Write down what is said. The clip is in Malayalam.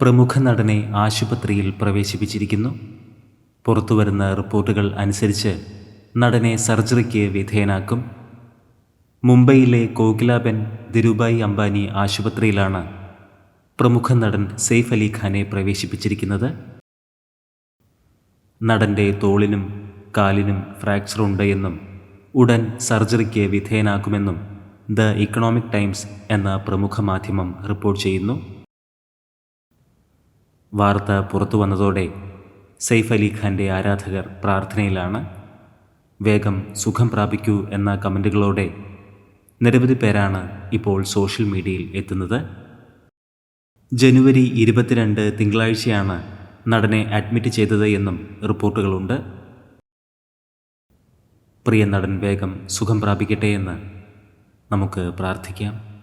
പ്രമുഖ നടനെ ആശുപത്രിയിൽ പ്രവേശിപ്പിച്ചിരിക്കുന്നു. പുറത്തുവരുന്ന റിപ്പോർട്ടുകൾ അനുസരിച്ച് നടനെ സർജറിക്ക് വിധേയനാക്കും. മുംബൈയിലെ കോകിലാബെൻ ധിരുഭായ് അംബാനി ആശുപത്രിയിലാണ് പ്രമുഖ നടൻ സെയ്ഫ് അലി ഖാനെ പ്രവേശിപ്പിച്ചിരിക്കുന്നത്. നടന്റെ തോളിനും കാലിനും ഫ്രാക്ചർ ഉണ്ട് എന്നും ഉടൻ സർജറിക്ക് വിധേയനാക്കുമെന്നും ദ ഇക്കണോമിക് ടൈംസ് എന്ന പ്രമുഖ മാധ്യമം റിപ്പോർട്ട് ചെയ്യുന്നു. വാർത്ത പുറത്തു വന്നതോടെ സെയ്ഫ് അലി ഖാന്റെ ആരാധകർ പ്രാർത്ഥനയിലാണ്. വേഗം സുഖം പ്രാപിക്കൂ എന്ന കമന്റുകളോടെ നിരവധി പേരാണ് ഇപ്പോൾ സോഷ്യൽ മീഡിയയിൽ എത്തുന്നത്. ജനുവരി ഇരുപത്തിരണ്ട് തിങ്കളാഴ്ചയാണ് നടനെ അഡ്മിറ്റ് ചെയ്തത് എന്നും റിപ്പോർട്ടുകളുണ്ട്. പ്രിയ നടൻ വേഗം സുഖം പ്രാപിക്കട്ടെ എന്ന് നമുക്ക് പ്രാർത്ഥിക്കാം.